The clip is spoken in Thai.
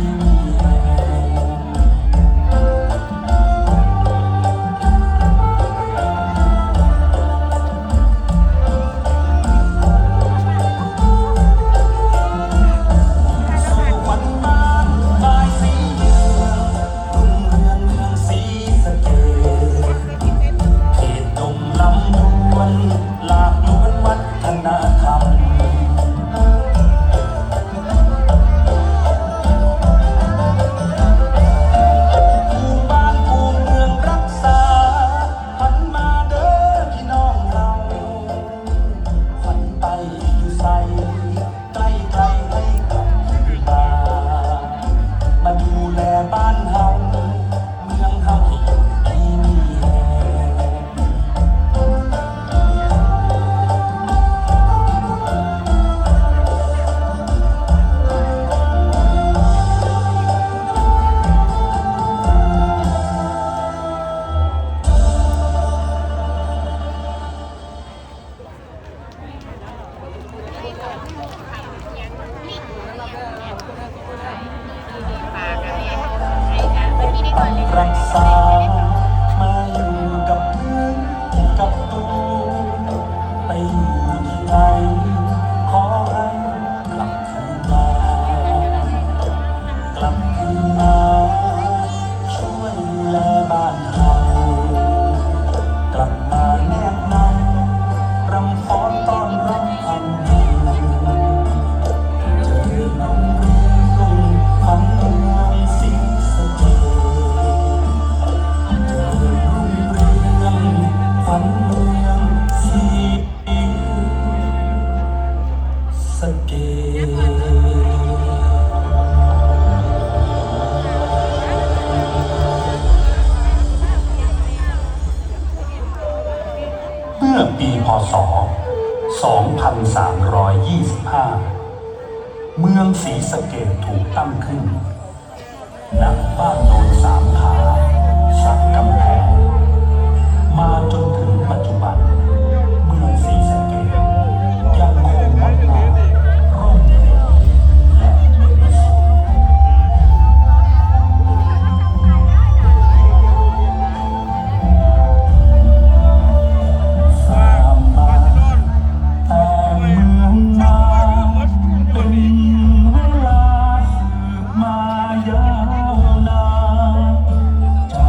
Oh. เมื่อปีพศ 2325 เมืองศรีสะเกดถูกตั้งขึ้นณบ้านโนนสาม